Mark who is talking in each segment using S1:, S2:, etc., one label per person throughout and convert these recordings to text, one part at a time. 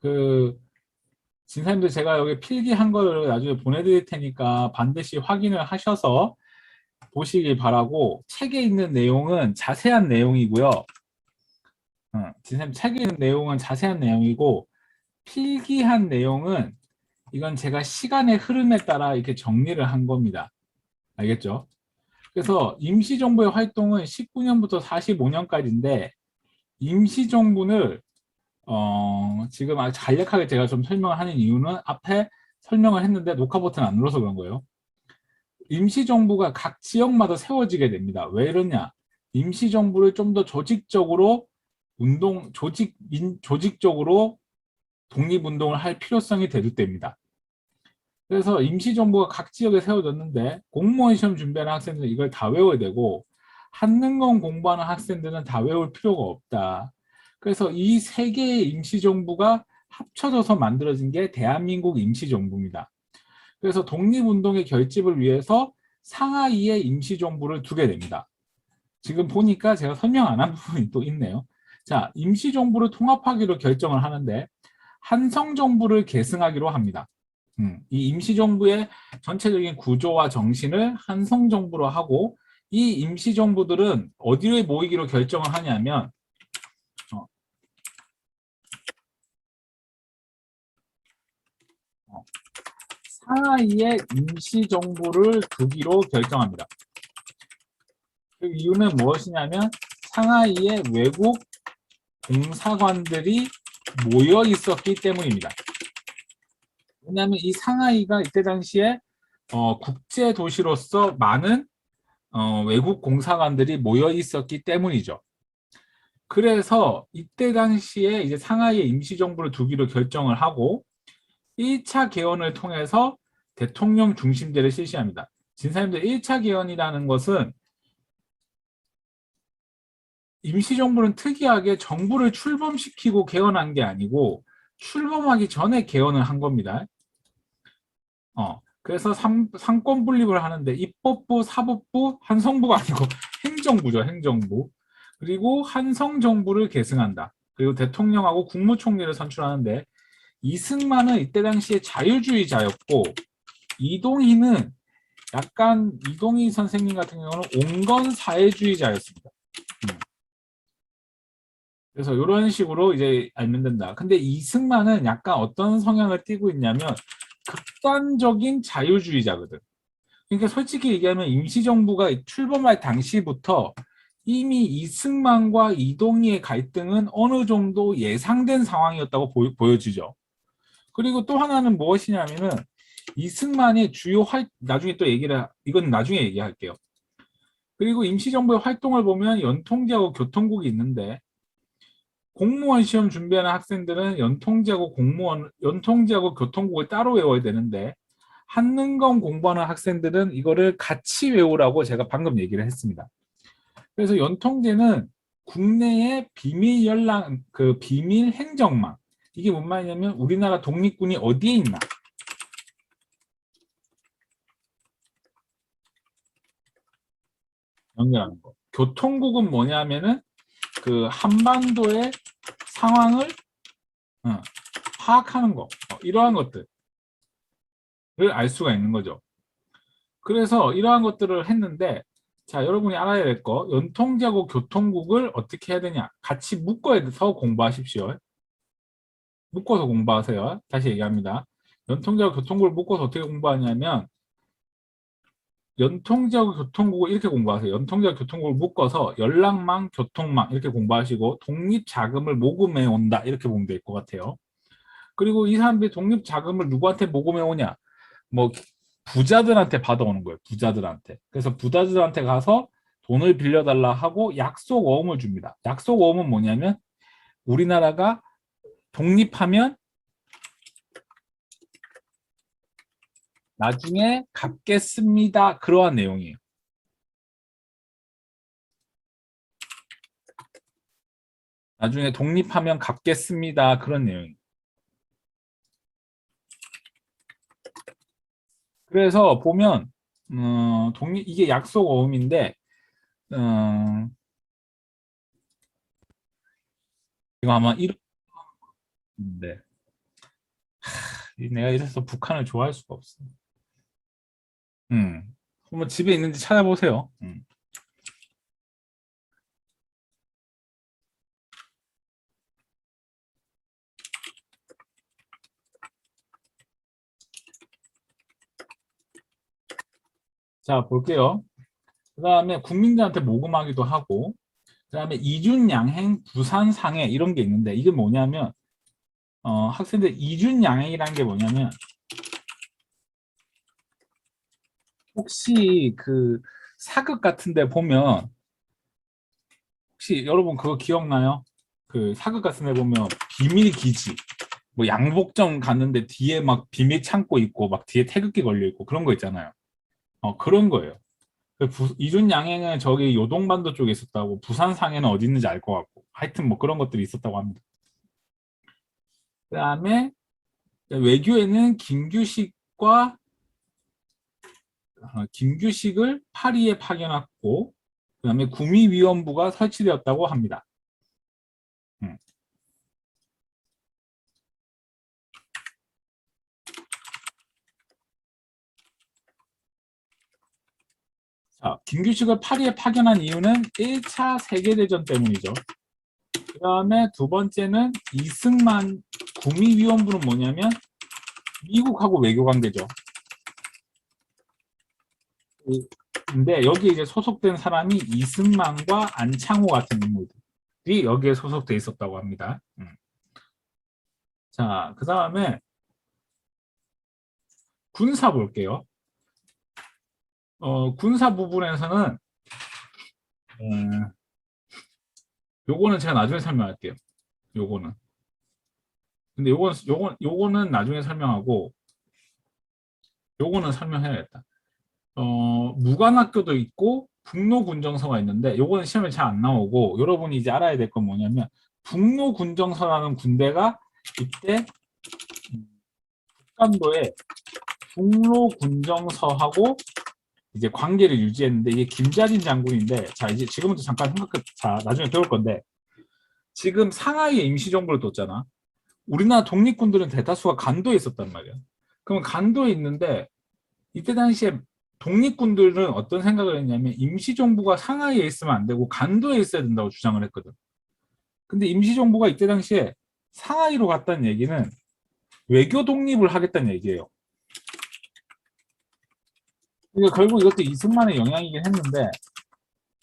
S1: 그 진사님들 제가 여기 필기한 거를 나중에 보내드릴 테니까 반드시 확인을 하셔서 보시길 바라고 책에 있는 내용은 자세한 내용이고요. 어, 진사님 책에 있는 내용은 자세한 내용이고 필기한 내용은 이건 제가 시간의 흐름에 따라 이렇게 정리를 한 겁니다. 알겠죠? 그래서 임시정부의 활동은 19년부터 45년까지인데 임시정부를 어, 지금 아주 간략하게 제가 좀 설명을 하는 이유는 앞에 설명을 했는데 녹화 버튼 안 눌러서 그런 거예요. 임시정부가 각 지역마다 세워지게 됩니다. 왜 이러냐? 임시정부를 좀 더 조직적으로 운동, 조직, 민, 조직적으로 독립운동을 할 필요성이 대두 때입니다. 그래서 임시정부가 각 지역에 세워졌는데 공무원 시험 준비하는 학생들은 이걸 다 외워야 되고 한능검 공부하는 학생들은 다 외울 필요가 없다. 그래서 이 세 개의 임시정부가 합쳐져서 만들어진 게 대한민국 임시정부입니다. 그래서 독립운동의 결집을 위해서 상하이에 임시정부를 두게 됩니다. 지금 보니까 제가 설명 안 한 부분이 또 있네요. 자, 임시정부를 통합하기로 결정을 하는데 한성정부를 계승하기로 합니다. 음, 이 임시정부의 전체적인 구조와 정신을 한성정부로 하고 이 임시 정부들은 어디에 모이기로 결정을 하냐면 어, 어, 상하이에 임시 정부를 두기로 결정합니다. 그 이유는 무엇이냐면 상하이에 외국 공사관들이 모여 있었기 때문입니다. 왜냐하면 이 상하이가 이때 당시에 어, 국제 도시로서 많은 어, 외국 공사관들이 모여 있었기 때문이죠. 그래서 이때 당시에 이제 상하이에 임시정부를 두기로 결정을 하고 1차 개헌을 통해서 대통령 중심제를 실시합니다. 진사님들 1차 개헌이라는 것은 임시정부는 특이하게 정부를 출범시키고 개헌한 게 아니고 출범하기 전에 개헌을 한 겁니다. 어, 그래서 삼, 상권 분립을 하는데 입법부, 사법부, 한성부가 아니고 행정부죠, 행정부. 그리고 한성정부를 계승한다. 그리고 대통령하고 국무총리를 선출하는데 이승만은 이때 당시에 자유주의자였고 이동희는 약간 이동희 선생님 같은 경우는 온건 사회주의자였습니다. 음. 그래서 이런 식으로 이제 알면 된다. 근데 이승만은 약간 어떤 성향을 띠고 있냐면 극단적인 자유주의자거든. 그러니까 솔직히 얘기하면 임시정부가 출범할 당시부터 이미 이승만과 이동희의 갈등은 어느 정도 예상된 상황이었다고 보, 여 지죠 그리고 또 하나는 무엇이냐면은 이승만의 주요 활 나중에 또 얘기를 이건 나중에 얘기할게요. 그리고 임시정부의 활동을 보면 연통제하고 교통국이 있는데 공무원 시험 준비하는 학생들은 연통제하고 공무원, 연통제하고 교통국을 따로 외워야 되는데 한능검 공부하는 학생들은 이거를 같이 외우라고 제가 방금 얘기를 했습니다. 그래서 연통제는 국내의 비밀 연락, 그 비밀 행정망. 이게 뭔 말이냐면 우리나라 독립군이 어디에 있나. 연결하는 거. 교통국은 뭐냐면은 그 한반도의 상황을 어, 파악하는 거 어, 이러한 것들을 알 수가 있는 거죠. 그래서 이러한 것들을 했는데 자 여러분이 알아야 될 거 연통제하고 교통국을 어떻게 해야 되냐 같이 묶어서 공부하십시오. 묶어서 공부하세요. 다시 얘기합니다. 연통제하고 교통국을 묶어서 어떻게 공부하냐면 연통제하고 교통국을 이렇게 공부하세요. 연통제하고 교통국을 묶어서 연락망, 교통망 이렇게 공부하시고 독립자금을 모금해 온다 이렇게 보면 될 것 같아요. 그리고 이 사람들이 독립자금을 누구한테 모금해 오냐? 뭐 부자들한테 받아오는 거예요. 부자들한테. 그래서 부자들한테 가서 돈을 빌려달라 하고 약속 어음을 줍니다. 약속 어음은 뭐냐면 우리나라가 독립하면 나중에 갚겠습니다. 그러한 내용이에요. 나중에 독립하면 갚겠습니다. 그런 내용이에요. 그래서 보면 어, 독립 이게 약속 어음인데 어, 이거 아마 이런 네. 내가 이래서 북한을 좋아할 수가 없어. 음. 한번 집에 있는지 찾아보세요. 음. 자, 볼게요. 그 다음에 국민들한테 모금하기도 하고, 그 다음에 이준양행 부산상해 이런 게 있는데, 이게 뭐냐면, 어, 학생들 이준양행이라는 게 뭐냐면, 혹시 그 사극 같은 데 보면, 혹시 여러분 그거 기억나요? 그 사극 같은 데 보면 비밀 기지, 뭐 양복점 갔는데 뒤에 막 비밀 창고 있고, 막 뒤에 태극기 걸려 있고, 그런 거 있잖아요. 어, 그런 거예요. 그 부- 이준 양행은 저기 요동반도 쪽에 있었다고 부산 상해는 어디 있는지 알 것 같고 하여튼 뭐 그런 것들이 있었다고 합니다. 그 다음에 외교에는 김규식과 어, 김규식을 파리에 파견했고 그 다음에 구미위원부가 설치되었다고 합니다. 음. 자, 김규식을 파리에 파견한 이유는 1차 세계대전 때문이죠. 그 다음에 두 번째는 이승만 구미위원부는 뭐냐면 미국하고 외교 관계죠. 그- 근데 여기 이제 소속된 사람이 이승만과 안창호 같은 인물들이 여기에 소속돼 있었다고 합니다. 음. 자, 그 다음에 군사 볼게요. 어, 군사 부분에서는 음, 요거는 제가 나중에 설명할게요. 요거는. 근데 요건 요건 요거는 나중에 설명하고 요거는 설명해야겠다. 어, 무관학교도 있고 북로군정서가 있는데 요거는 시험에 잘 안 나오고 여러분이 이제 알아야 될 건 뭐냐면 북로군정서라는 군대가 이때 음, 북한도에 북로군정서하고 이제 관계를 유지했는데 이게 김자진 장군인데 자 이제 지금부터 잠깐 생각해 자 나중에 배울 건데 지금 상하이에 임시정부를 뒀잖아. 우리나라 독립군들은 대다수가 간도에 있었단 말이야. 그러면 간도에 있는데 이때 당시에 독립군들은 어떤 생각을 했냐면 임시정부가 상하이에 있으면 안 되고 간도에 있어야 된다고 주장을 했거든 근데 임시정부가 이때 당시에 상하이로 갔다는 얘기는 외교 독립을 하겠다는 얘기예요 그러니까 결국 이것도 이승만의 영향이긴 했는데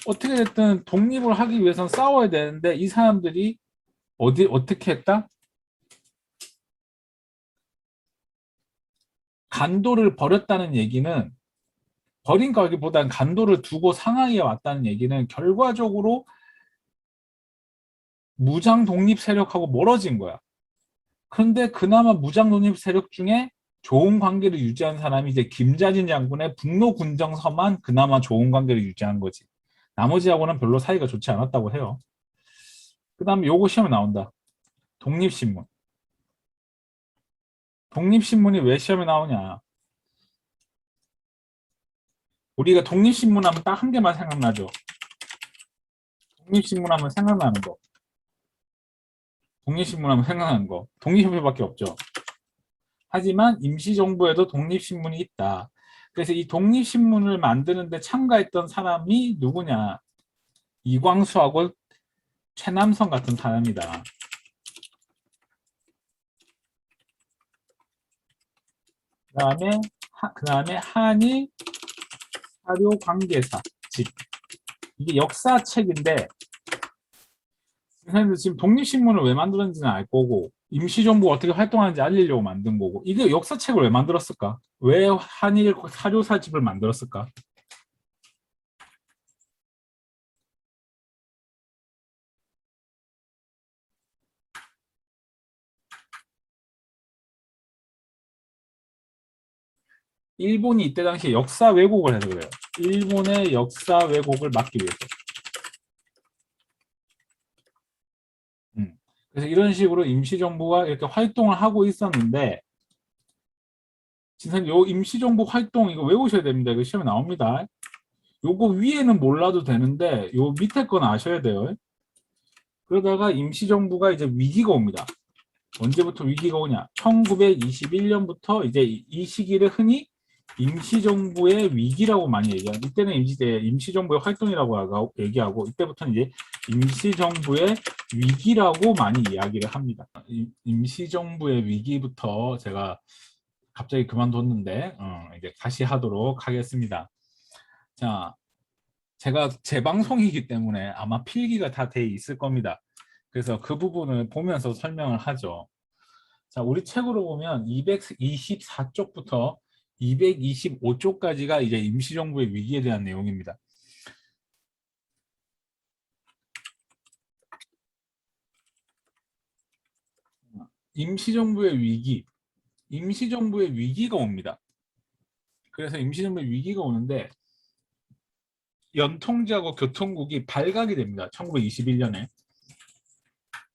S1: 어떻게 됐든 독립을 하기 위해선 싸워야 되는데 이 사람들이 어디 어떻게 했다? 간도를 버렸다는 얘기는 버린 거기보단 간도를 두고 상하이에 왔다는 얘기는 결과적으로 무장 독립 세력하고 멀어진 거야. 그런데 그나마 무장 독립 세력 중에 좋은 관계를 유지한 사람이 이제 김자진 장군의 북로 군정서만 그나마 좋은 관계를 유지한 거지. 나머지하고는 별로 사이가 좋지 않았다고 해요. 그 다음에 요거 시험에 나온다. 독립신문. 독립신문이 왜 시험에 나오냐. 우리가 독립신문 하면 딱 한 개만 생각나죠. 독립신문 하면 생각나는 거. 독립신문 하면 생각나는 거. 독립협회밖에 없죠. 하지만 임시정부에도 독립신문이 있다. 그래서 이 독립신문을 만드는데 참가했던 사람이 누구냐? 이광수하고 최남선 같은 사람이다. 그 다음에, 그 다음에 한일 사료 관계사 집. 이게 역사책인데, 선생님들 지금 독립신문을 왜 만들었는지는 알 거고, 임시정부가 어떻게 활동하는지 알리려고 만든 거고 이게 역사책을 왜 만들었을까? 왜 한일 사료사집을 만들었을까? 일본이 이때 당시에 역사 왜곡을 해서 그래요. 일본의 역사 왜곡을 막기 위해서. 음. 그래서 이런 식으로 임시정부가 이렇게 활동을 하고 있었는데 진짜 요 임시정부 활동 이거 외우셔야 됩니다. 이거 시험에 나옵니다. 요거 위에는 몰라도 되는데 요 밑에 건 아셔야 돼요. 그러다가 임시정부가 이제 위기가 옵니다. 언제부터 위기가 오냐? 1921년부터 이제 이- 이 시기를 흔히 임시정부의 위기라고 많이 얘기하고 이때는 임시, 때 임시정부의 활동이라고 하고- 얘기하고 이때부터는 이제 임시정부의 위기라고 많이 이야기를 합니다. 임- 임시정부의 위기부터 제가 갑자기 그만뒀는데 어, 이제 다시 하도록 하겠습니다. 자, 제가 재방송이기 때문에 아마 필기가 다 돼 있을 겁니다. 그래서 그 부분을 보면서 설명을 하죠. 자, 우리 책으로 보면 224쪽부터 225쪽까지가 이제 임시정부의 위기에 대한 내용입니다. 임시정부의 위기, 임시정부의 위기가 옵니다. 그래서 임시정부의 위기가 오는데 연통제하고 교통국이 발각이 됩니다. 1921년에.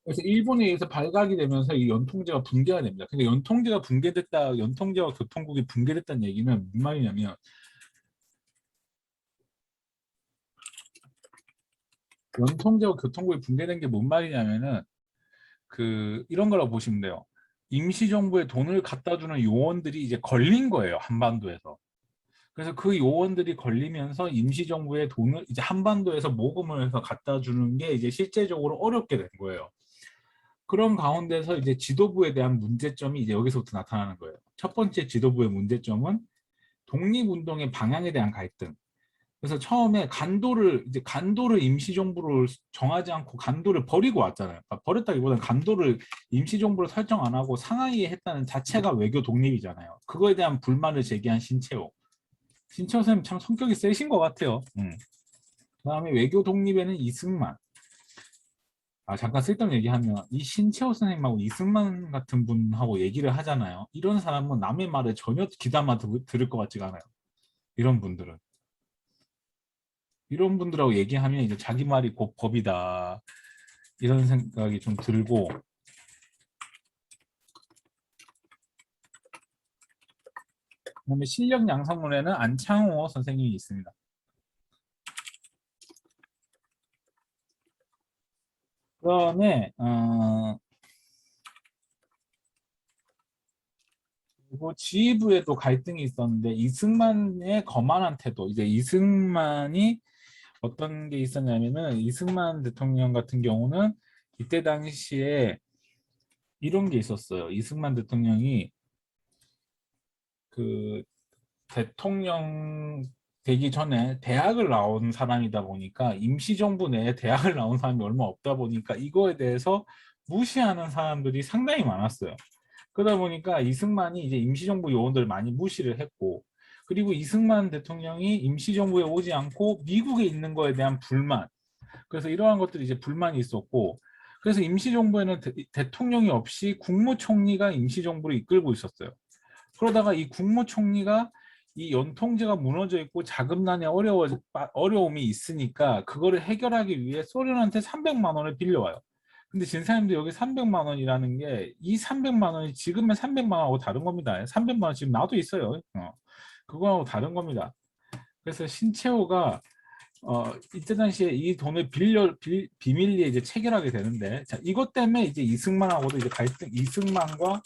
S1: 그래서 일본에 의해서 발각이 되면서 이 연통제가 붕괴가 됩니다. 근데 연통제가 붕괴됐다, 연통제와 교통국이 붕괴됐다는 얘기는 무슨 말이냐면 연통제와 교통국이 붕괴된 게 뭔 말이냐면은 그 이런 거라고 보시면 돼요. 임시정부에 돈을 갖다 주는 요원들이 이제 걸린 거예요. 한반도에서. 그래서 그 요원들이 걸리면서 임시정부에 돈을 이제 한반도에서 모금을 해서 갖다 주는 게 이제 실제적으로 어렵게 된 거예요. 그런 가운데서 이제 지도부에 대한 문제점이 이제 여기서부터 나타나는 거예요. 첫 번째 지도부의 문제점은 독립운동의 방향에 대한 갈등. 그래서 처음에 간도를 이제 간도를 임시정부로 정하지 않고 간도를 버리고 왔잖아요. 그러니까 버렸다기보다는 간도를 임시정부로 설정 안 하고 상하이에 했다는 자체가 외교 독립이잖아요. 그거에 대한 불만을 제기한 신채호. 신채호 선생님 참 성격이 세신 것 같아요. 음. 그다음에 외교 독립에는 이승만. 아 잠깐 쓸데없는 얘기하면 이 신채호 선생님하고 이승만 같은 분하고 얘기를 하잖아요. 이런 사람은 남의 말을 전혀 귀담아 들- 들을 것 같지가 않아요. 이런 분들은. 이런 분들하고 얘기하면 이제 자기 말이 곧 법이다. 이런 생각이 좀 들고 그다음에 실력 양성문에는 안창호 선생님이 있습니다. 다음에 어, 그리고 지휘부에도 갈등이 있었는데 이승만의 거만한 태도 이제 이승만이 어떤 게 있었냐면은 이승만 대통령 같은 경우는 이때 당시에 이런 게 있었어요. 이승만 대통령이 그 대통령 되기 전에 대학을 나온 사람이다 보니까 임시정부 내에 대학을 나온 사람이 얼마 없다 보니까 이거에 대해서 무시하는 사람들이 상당히 많았어요. 그러다 보니까 이승만이 이제 임시정부 요원들 많이 무시를 했고 그리고 이승만 대통령이 임시정부에 오지 않고 미국에 있는 거에 대한 불만 그래서 이러한 것들이 이제 불만이 있었고 그래서 임시정부에는 대, 통령이 없이 국무총리가 임시정부를 이끌고 있었어요. 그러다가 이 국무총리가 이 연통제가 무너져 있고 자금난에 어려워 어려움이 있으니까 그거를 해결하기 위해 소련한테 300만 원을 빌려와요. 근데 진사님도 여기 300만 원이라는 게 이 300만 원이 지금의 300만 원하고 다른 겁니다. 300만 원 지금 나도 있어요. 어. 그거하고 다른 겁니다. 그래서 신채호가 어, 이때 당시에 이 돈을 빌려 비, 비밀리에 이제 체결하게 되는데 자 이것 때문에 이제 이승만하고도 이제 갈등 이승만과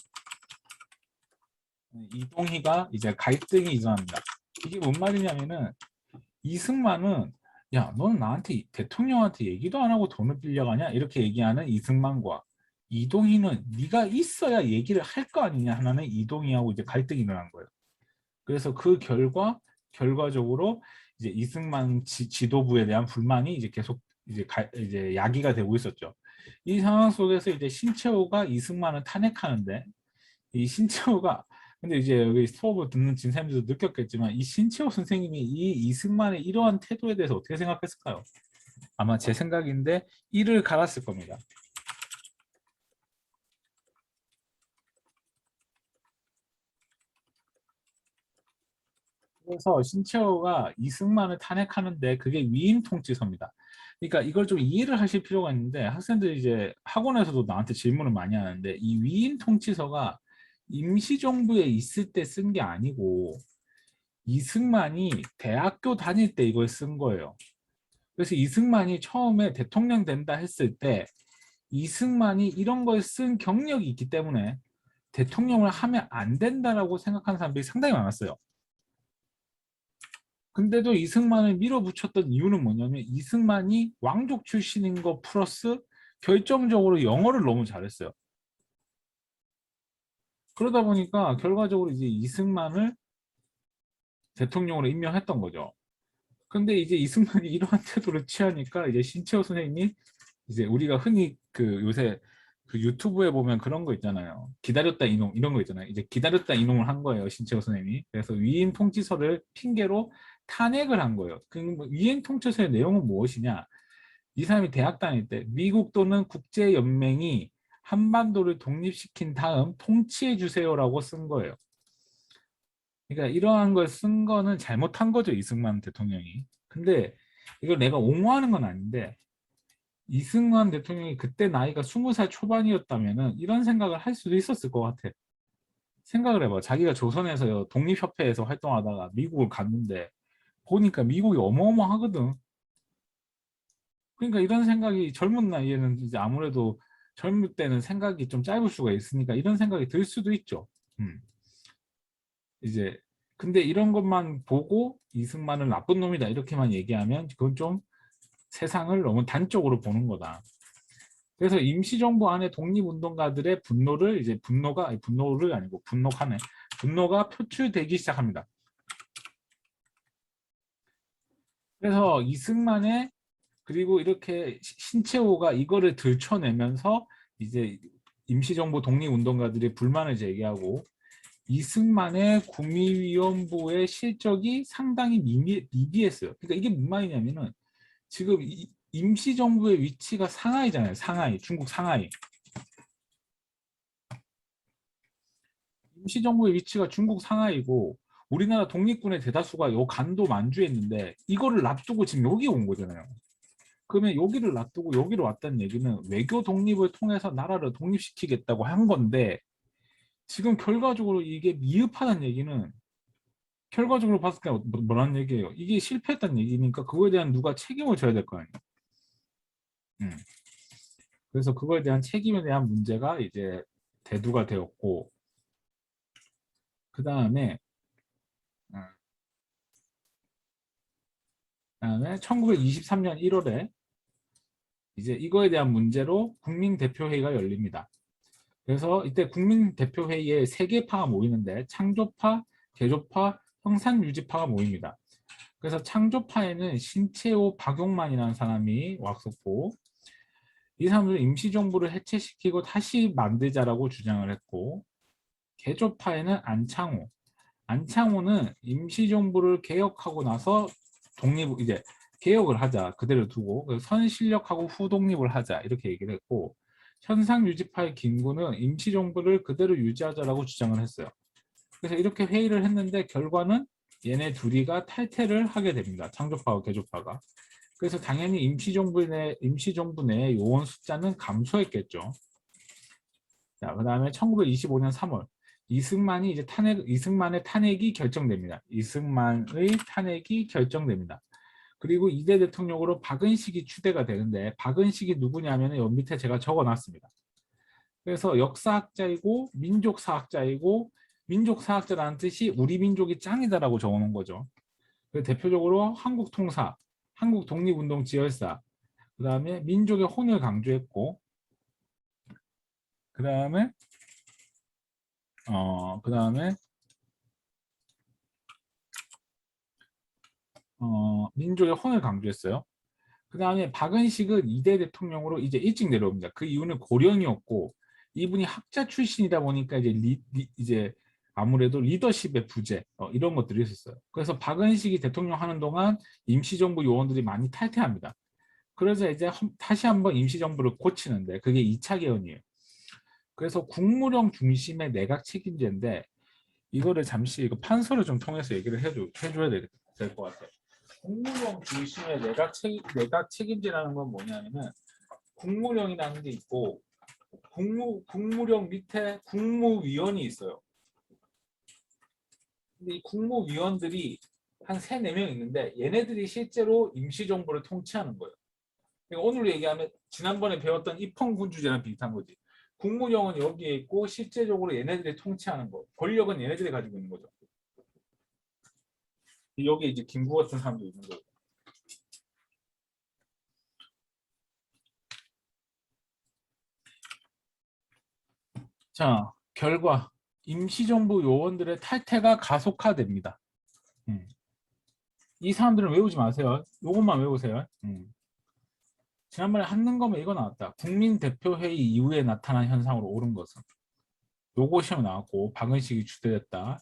S1: 이동희가 이제 갈등이 일어납니다. 이게 뭔 말이냐면은 이승만은 야 너는 나한테 대통령한테 얘기도 안 하고 돈을 빌려가냐 이렇게 얘기하는 이승만과 이동희는 네가 있어야 얘기를 할 거 아니냐 하나는 이동희하고 이제 갈등이 일어난 거예요. 그래서 그 결과 결과적으로 이제 이승만 지, 도부에 대한 불만이 이제 계속 이제 가, 이제 야기가 되고 있었죠. 이 상황 속에서 이제 신채호가 이승만을 탄핵하는데 이 신채호가 근데 이제 여기 수업을 듣는 진사님들도 느꼈겠지만 이 신채호 선생님이 이 이승만의 이러한 태도에 대해서 어떻게 생각했을까요? 아마 제 생각인데 이를 갈았을 겁니다. 그래서 신채호가 이승만을 탄핵하는데 그게 위임 통치서입니다. 그러니까 이걸 좀 이해를 하실 필요가 있는데 학생들이 이제 학원에서도 나한테 질문을 많이 하는데 이 위임 통치서가 임시정부에 있을 때 쓴 게 아니고 이승만이 대학교 다닐 때 이걸 쓴 거예요. 그래서 이승만이 처음에 대통령 된다 했을 때 이승만이 이런 걸 쓴 경력이 있기 때문에 대통령을 하면 안 된다라고 생각하는 사람들이 상당히 많았어요. 근데도 이승만을 밀어붙였던 이유는 뭐냐면 이승만이 왕족 출신인 거 플러스 결정적으로 영어를 너무 잘했어요. 그러다 보니까 결과적으로 이제 이승만을 대통령으로 임명했던 거죠. 근데 이제 이승만이 이러한 태도를 취하니까 이제 신채호 선생님이 이제 우리가 흔히 그 요새 그 유튜브에 보면 그런 거 있잖아요. 기다렸다 이놈 이런 거 있잖아요. 이제 기다렸다 이놈을 한 거예요. 신채호 선생님이. 그래서 위인 통치서를 핑계로 탄핵을 한 거예요. 그 위인 통치서의 내용은 무엇이냐? 이 사람이 대학 다닐 때 미국 또는 국제 연맹이 한반도를 독립시킨 다음 통치해 주세요라고 쓴 거예요. 그러니까 이러한 걸 쓴 거는 잘못한 거죠 이승만 대통령이. 근데 이걸 내가 옹호하는 건 아닌데 이승만 대통령이 그때 나이가 20살 초반이었다면은 이런 생각을 할 수도 있었을 것 같아. 생각을 해봐. 자기가 조선에서 독립협회에서 활동하다가 미국을 갔는데 보니까 미국이 어마어마하거든. 그러니까 이런 생각이 젊은 나이에는 이제 아무래도 젊을 때는 생각이 좀 짧을 수가 있으니까 이런 생각이 들 수도 있죠. 음. 이제 근데 이런 것만 보고 이승만은 나쁜 놈이다 이렇게만 얘기하면 그건 좀 세상을 너무 단적으로 보는 거다. 그래서 임시정부 안에 독립운동가들의 분노를 이제 분노가 아니, 분노를 아니고 분노하네 분노가 표출되기 시작합니다. 그래서 이승만의 그리고 이렇게 시- 신채호가 이거를 들춰내면서 이제 임시정부 독립운동가들의 불만을 제기하고 이승만의 구미위원부의 실적이 상당히 미미, 미비했어요. 그러니까 이게 무슨 말이냐면은 지금 이- 임시정부의 위치가 상하이잖아요. 상하이, 중국 상하이. 임시정부의 위치가 중국 상하이고 우리나라 독립군의 대다수가 요 간도 만주에 있는데 이거를 놔두고 지금 여기 온 거잖아요. 그러면 여기를 놔두고 여기로 왔다는 얘기는 외교 독립을 통해서 나라를 독립시키겠다고 한 건데 지금 결과적으로 이게 미흡하다는 얘기는 결과적으로 봤을 때 뭐- 뭐라는 얘기예요? 이게 실패했다는 얘기니까 그거에 대한 누가 책임을 져야 될 거 아니에요. 음. 그래서 그거에 대한 책임에 대한 문제가 이제 대두가 되었고 그 다음에 그다음에 1923년 1월에 이제 이거에 대한 문제로 국민대표회의가 열립니다. 그래서 이때 국민대표회의에 세 개 파가 모이는데 창조파, 개조파, 형산유지파가 모입니다. 그래서 창조파에는 신채호, 박용만이라는 사람이 왔었고 이 사람들은 임시정부를 해체시키고 다시 만들자라고 주장을 했고 개조파에는 안창호, 안창호는 임시정부를 개혁하고 나서 독립 이제 개혁을 하자 그대로 두고 선실력하고 후독립을 하자 이렇게 얘기를 했고 현상 유지파의 김구는 임시정부를 그대로 유지하자라고 주장을 했어요. 그래서 이렇게 회의를 했는데 결과는 얘네 둘이가 탈퇴를 하게 됩니다. 창조파와 개조파가. 그래서 당연히 임시정부 내 임시정부 내 요원 숫자는 감소했겠죠. 자, 그다음에 1925년 3월 이승만이 이제 탄핵 이승만의 탄핵이 결정됩니다. 이승만의 탄핵이 결정됩니다. 그리고 이대 대통령으로 박은식이 추대가 되는데 박은식이 누구냐면 여 밑에 제가 적어놨습니다. 그래서 역사학자이고 민족사학자이고 민족사학자라는 뜻이 우리 민족이 짱이다라고 적어놓은 거죠. 대표적으로 한국통사, 한국독립운동 지열사, 그 다음에 민족의 혼을 강조했고, 그 다음에 어, 그 다음에 어, 민족의 혼을 강조했어요. 그 다음에 박은식은 이대 대통령으로 이제 일찍 내려옵니다. 그 이유는 고령이었고 이분이 학자 출신이다 보니까 이제 리, 리- 이제 아무래도 리더십의 부재 어, 이런 것들이 있었어요. 그래서 박은식이 대통령 하는 동안 임시정부 요원들이 많이 탈퇴합니다. 그래서 이제 한- 다시 한번 임시정부를 고치는데 그게 2차 개헌이에요. 그래서 국무령 중심의 내각 책임제인데 이거를 잠시 이거 판서를 좀 통해서 얘기를 해줘, 해줘야 될 것 같아요. 국무령 중심의 내각 책 내각 책임제라는 건 뭐냐면은 국무령이라는 게 있고 국무 국무령 밑에 국무위원이 있어요. 근데 이 국무위원들이 한 세네 명 있는데 얘네들이 실제로 임시정부를 통치하는 거예요. 그러니까 오늘 얘기하면 지난번에 배웠던 입헌군주제랑 비슷한 거지. 국무령은 여기에 있고 실제적으로 얘네들이 통치하는 거. 권력은 얘네들이 가지고 있는 거죠. 여기 이제 김구 같은 사람도 있는 거고. 자, 결과 임시정부 요원들의 탈퇴가 가속화됩니다. 음. 이 사람들은 외우지 마세요. 요것만 외우세요. 음. 지난번에 한능검에 이거 나왔다. 국민대표회의 이후에 나타난 현상으로 옳은 것은 요거 시험 나왔고 박은식이 주대됐다.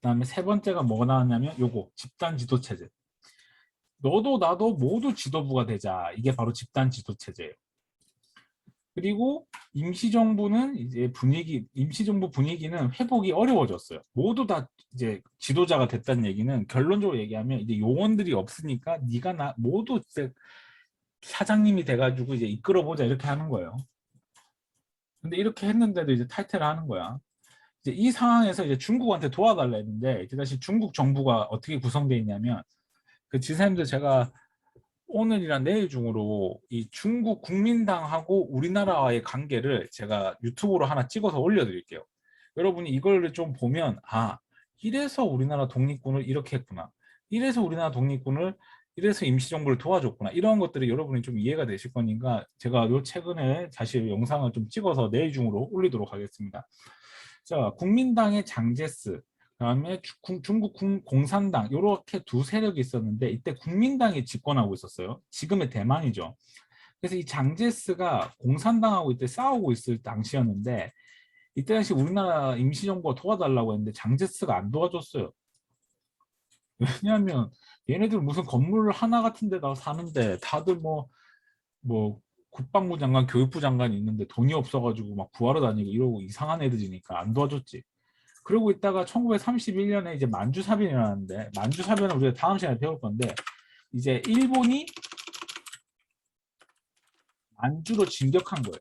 S1: 그다음에 세 번째가 뭐가 나왔냐면 요거 집단 지도 체제. 너도 나도 모두 지도부가 되자. 이게 바로 집단 지도 체제예요. 그리고 임시정부는 이제 분위기, 임시정부 분위기는 회복이 어려워졌어요. 모두 다 이제 지도자가 됐다는 얘기는 결론적으로 얘기하면 이제 요원들이 없으니까 네가 나 모두 이제 사장님이 돼가지고 이제 이끌어보자 이렇게 하는 거예요. 근데 이렇게 했는데도 이제 탈퇴를 하는 거야. 이제 이 상황에서 이제 중국한테 도와달라 했는데 이제 다시 중국 정부가 어떻게 구성되어 있냐면 그 지사님들 제가 오늘이나 내일 중으로 이 중국 국민당하고 우리나라와의 관계를 제가 유튜브로 하나 찍어서 올려드릴게요. 여러분이 이걸 좀 보면 아 이래서 우리나라 독립군을 이렇게 했구나. 이래서 우리나라 독립군을 이래서 임시정부를 도와줬구나. 이런 것들이 여러분이 좀 이해가 되실 거니까 제가 요 최근에 다시 영상을 좀 찍어서 내일 중으로 올리도록 하겠습니다. 자, 국민당의 장제스, 그다음에 주- 중국 공- 공산당 이렇게 두 세력이 있었는데 이때 국민당이 집권하고 있었어요. 지금의 대만이죠. 그래서 이 장제스가 공산당하고 이때 싸우고 있을 당시였는데 이때 당시 우리나라 임시정부가 도와달라고 했는데 장제스가 안 도와줬어요. 왜냐하면 얘네들 무슨 건물 하나 같은 데다 사는데 다들 뭐 뭐 국방부 장관, 교육부 장관이 있는데 돈이 없어가지고 막 구하러 다니고 이러고 이상한 애들이니까 안 도와줬지. 그러고 있다가 1931년에 이제 만주사변이라는데 만주사변은 우리가 다음 시간에 배울 건데 이제 일본이 만주로 진격한 거예요.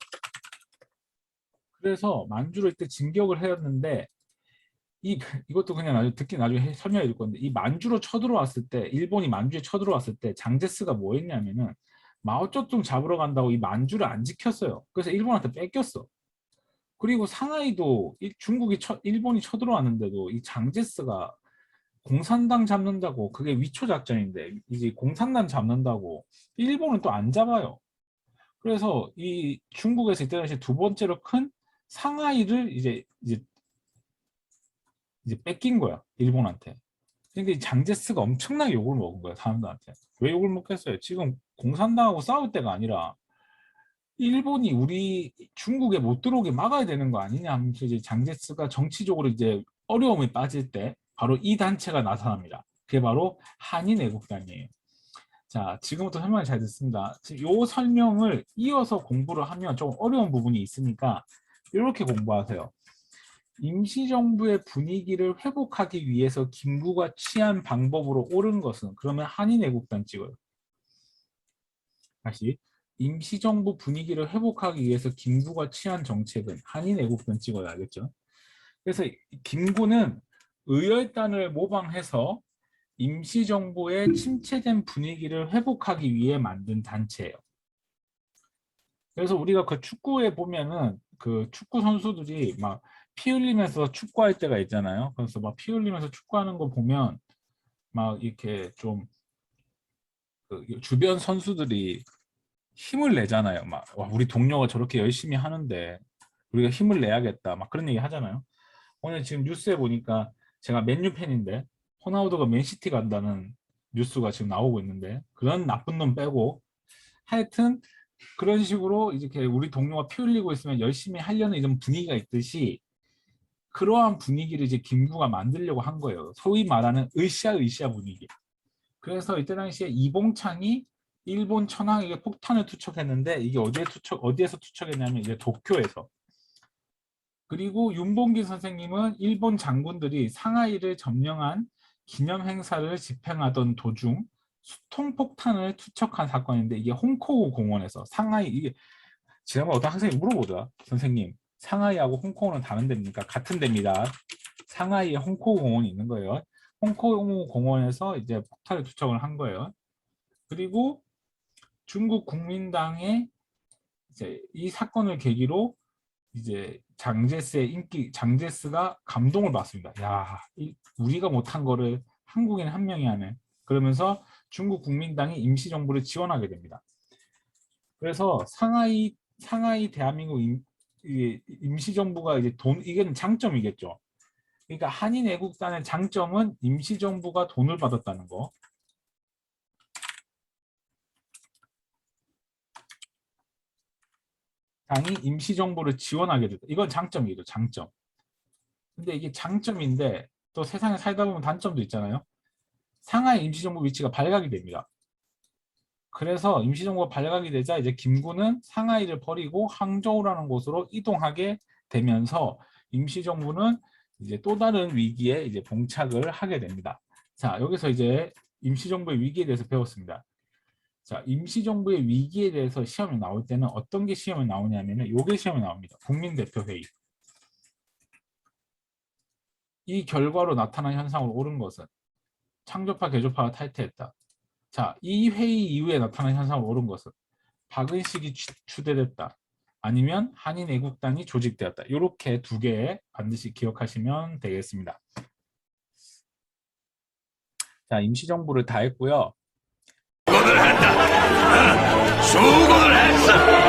S1: 그래서 만주로 이때 진격을 해였는데 이 이것도 그냥 나중에 듣기 나중에 해- 설명해 줄 건데 이 만주로 쳐들어왔을 때 일본이 만주에 쳐들어왔을 때 장제스가 뭐 했냐면은 마오쩌둥 잡으러 간다고 이 만주를 안 지켰어요. 그래서 일본한테 뺏겼어. 그리고 상하이도 이- 중국이 쳐, 일본이 쳐들어왔는데도 이 장제스가 공산당 잡는다고 그게 위초 작전인데 이제 공산당 잡는다고 일본은 또 안 잡아요. 그래서 이 중국에서 이때 당시 두 번째로 큰 상하이를 이제 이제 이제 뺏긴 거야 일본한테. 그러니까 이 장제스가 엄청나게 욕을 먹은 거야 사람들한테. 왜 욕을 먹겠어요? 지금 공산당하고 싸울 때가 아니라 일본이 우리 중국에 못 들어오게 막아야 되는 거 아니냐 하면서 이제 장제스가 정치적으로 이제 어려움에 빠질 때 바로 이 단체가 나타납니다. 그게 바로 한인 애국단이에요. 자, 지금부터 설명을 잘 듣습니다. 요 설명을 이어서 공부를 하면 좀 어려운 부분이 있으니까 이렇게 공부하세요. 임시정부의 분위기를 회복하기 위해서 김구가 취한 방법으로 옳은 것은 그러면 한인 애국단 찍어요. 다시 임시정부 분위기를 회복하기 위해서 김구가 취한 정책은 한인 애국단 찍어야 알겠죠? 그래서 이 김구는 의열단을 모방해서 임시정부의 침체된 분위기를 회복하기 위해 만든 단체예요. 그래서 우리가 그 축구에 보면은 그 축구 선수들이 막 피 흘리면서 축구할 때가 있잖아요. 그래서 막 피 흘리면서 축구하는 거 보면 막 이렇게 좀 그 주변 선수들이 힘을 내잖아요. 막 와, 우리 동료가 저렇게 열심히 하는데 우리가 힘을 내야겠다. 막 그런 얘기 하잖아요. 오늘 지금 뉴스에 보니까 제가 맨유 팬인데 호나우두가 맨시티 간다는 뉴스가 지금 나오고 있는데 그런 나쁜 놈 빼고 하여튼 그런 식으로 이렇게 우리 동료가 피 흘리고 있으면 열심히 하려는 이런 분위기가 있듯이 그러한 분위기를 이제 김구가 만들려고 한 거예요. 소위 말하는 으쌰으쌰 분위기. 그래서 이때 당시에 이봉창이 일본 천황에게 폭탄을 투척했는데 이게 어디에 투척 어디에서 투척했냐면 이제 도쿄에서 그리고 윤봉길 선생님은 일본 장군들이 상하이를 점령한 기념 행사를 집행하던 도중 수통폭탄을 투척한 사건인데 이게 홍콩 공원에서 상하이 이게 지난번 어떤 학생이 물어보더라 선생님 상하이하고 홍콩은 다른 데입니까 같은 데입니다 상하이에 홍콩 공원이 있는 거예요 홍콩 공원에서 이제 폭탄을 투척을 한 거예요 그리고 중국 국민당의 이제 이 사건을 계기로 이제 장제스의 인기 장제스가 감동을 받습니다. 야, 이 우리가 못한 거를 한국인 한 명이 하네. 그러면서 중국 국민당이 임시 정부를 지원하게 됩니다. 그래서 상하이 상하이 대한민국 임, 이 임시 정부가 이제 돈 이건 장점이겠죠. 그러니까 한인 애국단의 장점은 임시 정부가 돈을 받았다는 거. 당이 임시 정부를 지원하게 됐다. 이건 장점이죠. 장점. 근데 이게 장점인데 또 세상에 살다 보면 단점도 있잖아요. 상하이 임시정부 위치가 발각이 됩니다. 그래서 임시정부가 발각이 되자 이제 김구는 상하이를 버리고 항저우라는 곳으로 이동하게 되면서 임시정부는 이제 또 다른 위기에 이제 봉착을 하게 됩니다. 자, 여기서 이제 임시정부의 위기에 대해서 배웠습니다. 자, 임시정부의 위기에 대해서 시험에 나올 때는 어떤 게 시험에 나오냐면은 요게 시험에 나옵니다. 국민대표회의. 이 결과로 나타난 현상으로 옳은 것은 창조파 개조파가 탈퇴했다. 자, 이 회의 이후에 나타난 현상으로 옳은 것은 박은식이 추- 추대됐다. 아니면 한인 애국단이 조직되었다. 이렇게 두 개 반드시 기억하시면 되겠습니다. 자, 임시정부를 다 했고요.
S2: 수고를